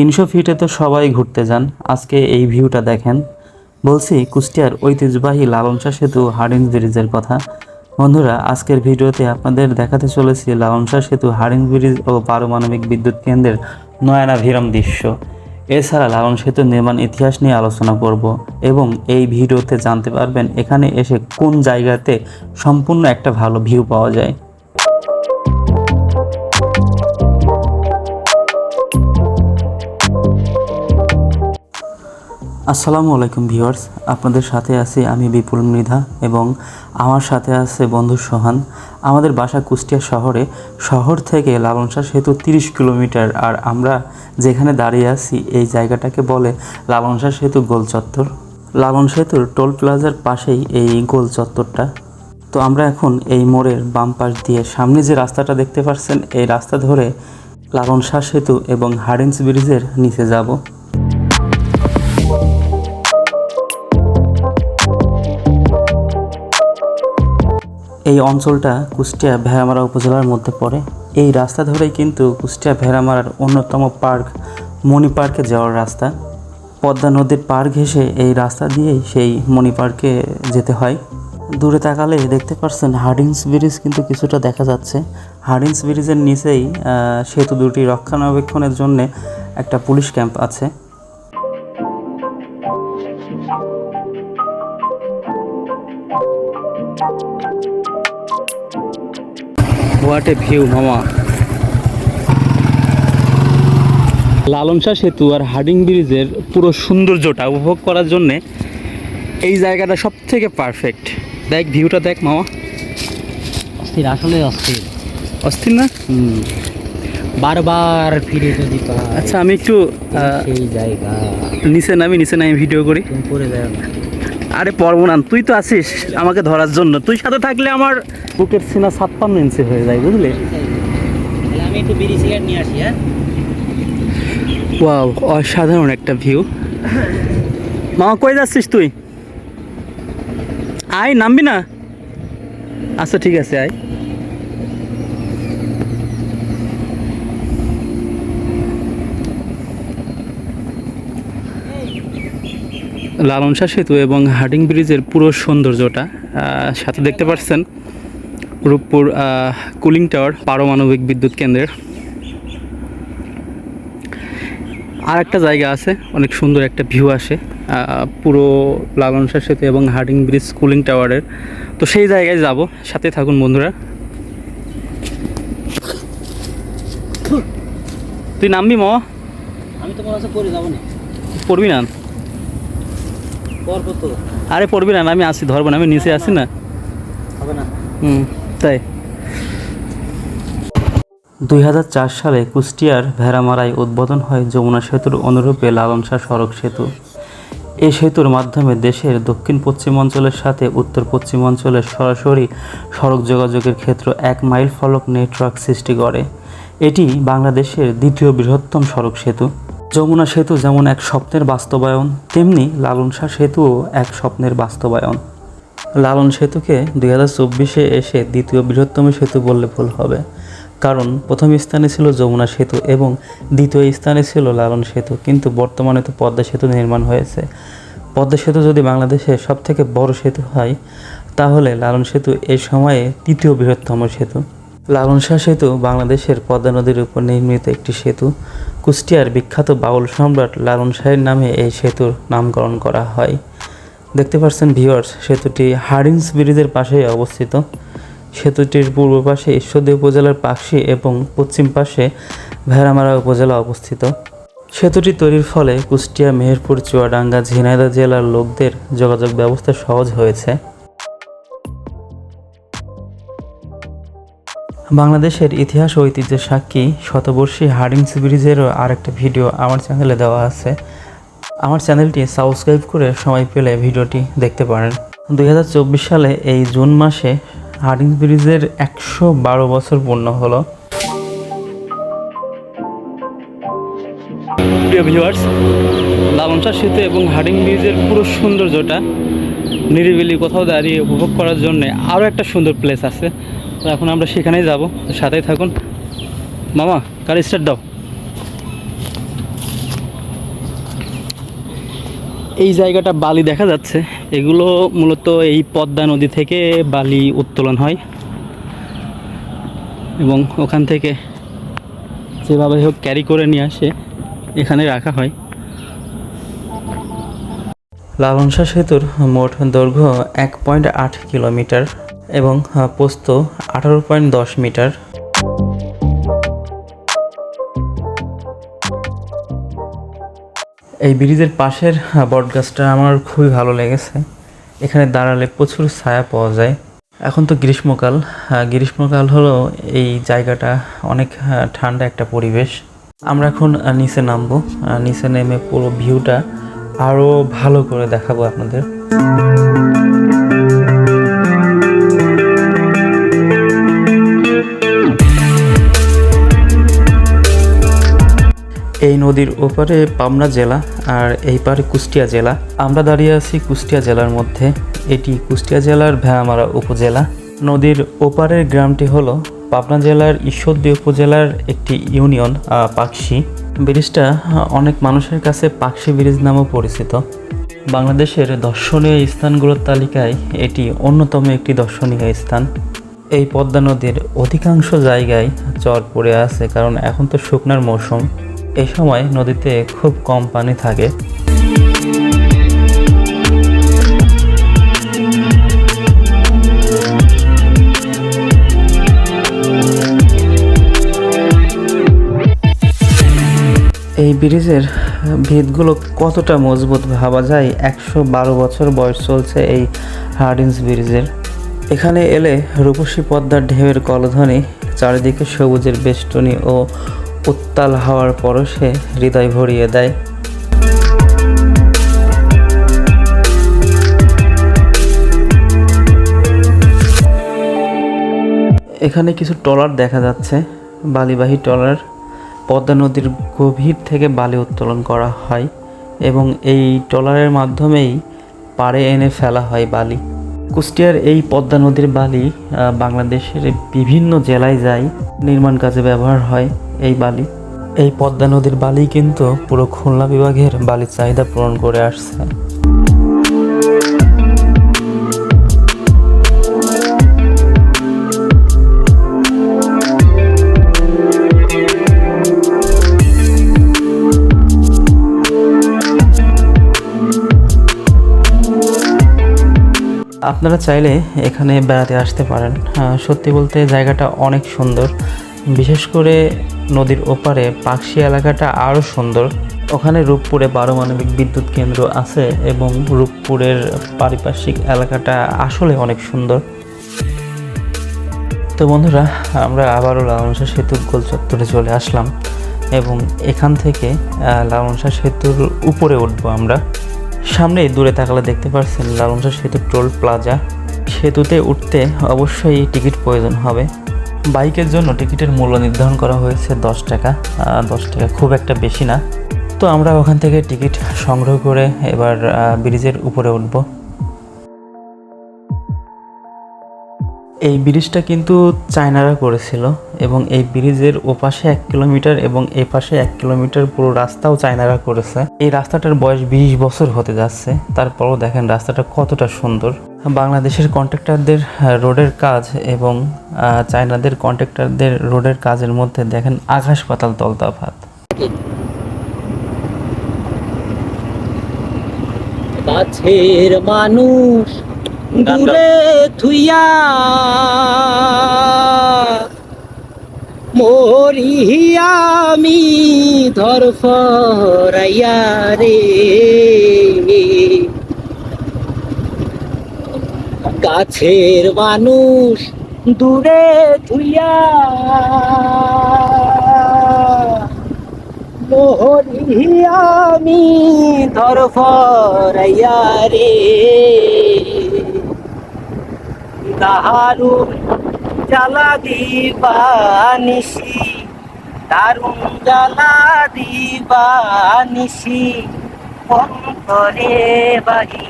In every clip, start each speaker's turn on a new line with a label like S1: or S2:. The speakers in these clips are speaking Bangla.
S1: তিনশো ফিটে তো সবাই ঘুরতে যান। আজকে এই ভিউটা দেখেন। বলছি, কুষ্টিয়ার ঐতিহ্যবাহী লালনশা সেতু, হার্ডিঞ্জ ব্রিজের কথা। বন্ধুরা, আজকের ভিডিওতে আপনাদের দেখাতে চলেছি লালনশা সেতু, হার্ডিঞ্জ ব্রিজ ও পারমাণবিক বিদ্যুৎ কেন্দ্রের নয়নাভিরম দৃশ্য। এছাড়া লালন সেতুর নির্মাণ ইতিহাস নিয়ে আলোচনা করব এবং এই ভিডিওতে জানতে পারবেন এখানে এসে কোন জায়গাতে সম্পূর্ণ একটা ভালো ভিউ পাওয়া যায়। আসসালামু আলাইকুম ভিউয়ার্স, আপনাদের সাথে আছি আমি বিপুল মৃধা এবং আমার সাথে আছে বন্ধু সোহান। আমাদের বাসা কুষ্টিয়া শহরে, শহর থেকে লালনশাহ সেতু তিরিশ কিলোমিটার আর আমরা যেখানে দাঁড়িয়ে আছি এই জায়গাটাকে বলে লালনশাহ সেতু গোল চত্বর। লালন সেতুর টোল প্লাজার পাশেই এই গোল চত্বরটা। তো আমরা এখন এই মোড়ের বাম পাশ দিয়ে সামনে যে রাস্তাটা দেখতে পাচ্ছেন এই রাস্তা ধরে লালন শাহ সেতু এবং হার্ডিন্স ব্রিজের নিচে যাব। এই অঞ্চলটা কুষ্টিয়া ভেড়ামারা উপজেলার মধ্যে পড়ে। এই রাস্তা ধরেই কিন্তু কুষ্টিয়া ভেড়ামারার অন্যতম পার্ক মণি পার্কে যাওয়ার রাস্তা। পদ্মা নদীর পার ঘেঁষে এই রাস্তা দিয়েই সেই মণি পার্কে যেতে হয়। দূরে তাকালে দেখতে পাচ্ছেন হার্ডিংস ব্রিজ কিন্তু কিছুটা দেখা যাচ্ছে। হার্ডিংস ব্রিজের নিচেই সেতু দুটি রক্ষণাবেক্ষণের জন্য একটা পুলিশ ক্যাম্প আছে। হোয়াট এ ভিউ মামা। লালনশাহ সেতু আর হার্ডিং ব্রিজের পুরো সৌন্দর্যটা উপভোগ করার জন্যে এই জায়গাটা সব থেকে পারফেক্ট দেখ ভিউটা দেখ মামা।
S2: অস্থির আসলে অস্থির।
S1: অস্থির না?
S2: বারবার ফিরে যদি
S1: আচ্ছা আমি একটু
S2: সেই জায়গা।
S1: নিচে নামি নিচে নামি ভিডিও করি।
S2: না
S1: আরে পারব না তুই তো আছিস আমাকে ধরার জন্য। তুই সাথে থাকলে আমার বুকের সিনা ছাপ্পান্ন ইঞ্চি হয়ে যায় বুঝলি?
S2: আমি একটু বিড়ি সিগারেট নিয়ে আসি হ্যাঁ?
S1: ওয়াও অসাধারণ একটা ভিউ মামা কই যাচ্ছিস তুই? আয় নামবি না? আচ্ছা ঠিক আছে আয়। লালন শাহ সেতু এবং হার্ডিং ব্রিজের পুরো সৌন্দর্যটা সাথে দেখতে পাচ্ছেন রূপপুর কুলিং টাওয়ার পারমাণবিক বিদ্যুৎ কেন্দ্রের। আর একটা জায়গা আছে অনেক সুন্দর একটা ভিউ আসে পুরো লালন শাহ সেতু এবং হার্ডিং ব্রিজ কুলিং টাওয়ারের। তো সেই জায়গায় যাব সাথে থাকুন বন্ধুরা। তুই নামবি মামা
S2: আমি তোমার কাছে পড়ে যাব না।
S1: পড়বি না? আরে পড়বি না আমি আসি ধরবো না আমি নিচে আসি না।
S2: হবে না।
S1: হুম তাই। দুই হাজার চার সালে কুষ্টিয়ার ভেড়ামারায় উদ্বোধন হয় যমুনা সেতুর অনুরূপে লালন শাহ সড়ক সেতু। এই সেতুর মাধ্যমে দেশের দক্ষিণ পশ্চিম অঞ্চলের সাথে উত্তর পশ্চিম অঞ্চলের সরাসরি সড়ক যোগাযোগের ক্ষেত্র এক মাইল ফলক নেটওয়ার্ক সৃষ্টি করে। এটি বাংলাদেশের দ্বিতীয় বৃহত্তম সড়ক সেতু। যমুনা সেতু যেমন এক স্বপ্নের বাস্তবায়ন, তেমনি লালন শাহ সেতুও এক স্বপ্নের বাস্তবায়ন। লালন সেতুকে দুই হাজার চব্বিশে এসে দ্বিতীয় বৃহত্তম সেতু বললে ভুল হবে, কারণ প্রথম স্থানে ছিল যমুনা সেতু এবং দ্বিতীয় স্থানে ছিল লালন সেতু, কিন্তু বর্তমানে তো পদ্মা সেতু নির্মাণ হয়েছে। পদ্মা সেতু যদি বাংলাদেশে সব থেকে বড় সেতু হয়, তাহলে লালন সেতু এ সময়ে তৃতীয় বৃহত্তম সেতু। লালন শাহ সেতু বাংলাদেশের পদ্মা নদীর উপর নির্মিত একটি সেতু। কুষ্টিয়ার বিখ্যাত বাউল সম্রাট লালন শাহের নামে এই সেতুর নামকরণ করা হয়। দেখতে পাচ্ছেন ভিওয়ার্স সেতুটি হার্ডিন্স ব্রিজের পাশেই অবস্থিত। সেতুটির পূর্ব পাশে ঈশ্বরদী উপজেলার পাকশি এবং পশ্চিম পাশে ভেড়ামারা উপজেলা অবস্থিত। সেতুটি তৈরির ফলে কুষ্টিয়া, মেহেরপুর, চুয়াডাঙ্গা, ঝিনাইদহ জেলার লোকদের যোগাযোগ ব্যবস্থা সহজ হয়েছে। বাংলাদেশের ইতিহাস ও ঐতিহ্যের সাক্ষী শতবর্ষী হার্ডিংস ব্রিজেরও আরেকটা ভিডিও আমার চ্যানেলে দেওয়া আছে। আমার চ্যানেলটি সাবস্ক্রাইব করে সময় পেলে ভিডিওটি দেখতে পারেন। দুই হাজার চব্বিশ সালে এই জুন মাসে হার্ডিংস ব্রিজের একশো বারো বছর পূর্ণ হলো। লালনশাহ সেতু এবং হার্ডিং ব্রিজের পুরো সৌন্দর্যটা নিরিবিলি কোথাও দাঁড়িয়ে উপভোগ করার জন্য আরও একটা সুন্দর প্লেস আছে। তো এখন আমরা সেখানেই যাব। সাথেই থাকুন। মামা, গাড়ি স্টার্ট দাও। এই জায়গাটা বালি দেখা যাচ্ছে। এগুলো মূলত এই পদ্মা নদী থেকে বালি উত্তোলন হয়। এবং ওখান থেকে যেভাবে হোক ক্যারি করে নিয়ে আসে, এখানে রাখা হয়। লালনসা সেতুর মোট দৈর্ঘ্য এক পয়েন্ট আট কিলোমিটার। এবং পোস্ত আঠারো পয়েন্ট দশ মিটার। এই ব্রিজের পাশের বটগাছটা আমার খুবই ভালো লেগেছে। এখানে দাঁড়ালে প্রচুর ছায়া পাওয়া যায়। এখন তো গ্রীষ্মকাল গ্রীষ্মকাল হলো এই জায়গাটা অনেক ঠান্ডা একটা পরিবেশ। আমরা এখন নিচে নামবো। নিচে নেমে পুরো ভিউটা আরও ভালো করে দেখাবো আপনাদের। নদীর ওপারে পাবনা জেলা আর এই পারে কুষ্টিয়া জেলা। আমরা দাঁড়িয়ে আছি কুষ্টিয়া জেলার মধ্যে। এটি কুষ্টিয়া জেলার ভেড়ামারা উপজেলা। নদীর ওপারের গ্রামটি হলো পাবনা জেলার ঈশ্বরদী উপজেলার একটি ইউনিয়ন পাকশি। ব্রিজটা অনেক মানুষের কাছে পাকশি ব্রিজ নামেও পরিচিত। বাংলাদেশের দর্শনীয় স্থানগুলোর তালিকায় এটি অন্যতম একটি দর্শনীয় স্থান। এই পদ্মা নদীর অধিকাংশ জায়গায় চর পড়ে আছে কারণ এখন তো শুকনার মৌসুম। এই সময় নদীতে খুব কম পানি থাকে। এই ব্রিজের ভিতগুলো কতটা মজবুত ভাবা যায়? একশো বারো বছর বয়স চলছে এই হার্ডিন্স ব্রিজের। এখানে এলে রূপসী পদ্মার ঢেউয়ের কলধ্বনি, চারিদিকে সবুজের বেষ্টনী ও উত্তাল হাওয়ার পরশে হৃদয় ভরিয়ে দেয়। এখানে কিছু ট্রলার দেখা যাচ্ছে। বালিবাহী ট্রলার পদ্মা নদীর গভীর থেকে বালি উত্তোলন করা হয় এবং এই ট্রলারের মাধ্যমেই পাড়ে এনে ফেলা হয় বালি। কুষ্টিয়ার এই পদ্মা নদীর বালি বাংলাদেশের বিভিন্ন জেলায় যায়, নির্মাণ কাজে ব্যবহার হয়। এই বালি। এই পদ্মা নদীর বালি কিন্তু পুরো খুলনা বিভাগের বালির চাহিদা পূরণ করে আসছে। আপনারা চাইলে এখানে বেড়াতে আসতে পারেন। সত্যি বলতে জায়গাটা অনেক সুন্দর। বিশেষ করে নদীর ওপারে পাকশি এলাকাটা আরও সুন্দর। ওখানে রূপপুরে পারমাণবিক বিদ্যুৎ কেন্দ্র আছে এবং রূপপুরের পারিপার্শ্বিক এলাকাটা আসলে অনেক সুন্দর। তো বন্ধুরা, আমরা আবারও লালনসা সেতুর গোল চত্বরে চলে আসলাম এবং এখান থেকে লালনসা সেতুর উপরে উঠবো আমরা। সামনে দূরে তাকালে দেখতে পাচ্ছেন লালনসা সেতু টোল প্লাজা। সেতুতে উঠতে অবশ্যই টিকিট প্রয়োজন হবে। বাইকের জন্য টিকিটের মূল্য নির্ধারণ করা হয়েছে দশ টাকা দশ টাকা খুব একটা বেশি না। তো আমরা ওখান থেকে টিকিট সংগ্রহ করে এবার ব্রিজের উপরে উঠবো। এই ব্রিজটা কিন্তু চায়নারা করেছিল এবং এই ব্রিজের ওপাশে এক কিলোমিটার এবং এ পাশে এক কিলোমিটার পুরো রাস্তাও চায়নারা করেছে। এই রাস্তাটার বয়স বিশ বছর হতে যাচ্ছে। তারপরও দেখেন রাস্তাটা কতটা সুন্দর। বাংলাদেশের কন্ট্রাক্টরদের রোডের কাজ এবং চায়নাদের কন্ট্রাক্টরদের রোডের কাজের মধ্যে দেখেন আকাশ পাতাল তলতাফাত।
S2: মানুষ দূরে থুইয়া মরি আমি ধরফরাইয়া রে। কাছের মানুষ দূরে থুইয়া মোহরি আমি ধরফরাইয়া রে। দারুণ জ্বালা দিবা নিশি দারুণ জ্বালা দিবা নিশি অন্তরে বাহি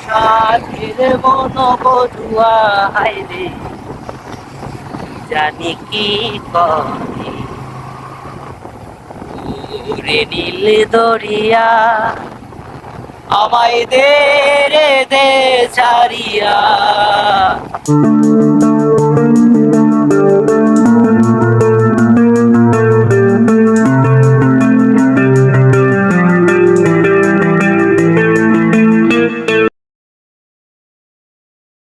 S2: সাথের মন হাইরে জানি কি করে। দরিয়া আমায় দে রে দে ছাড়িয়া।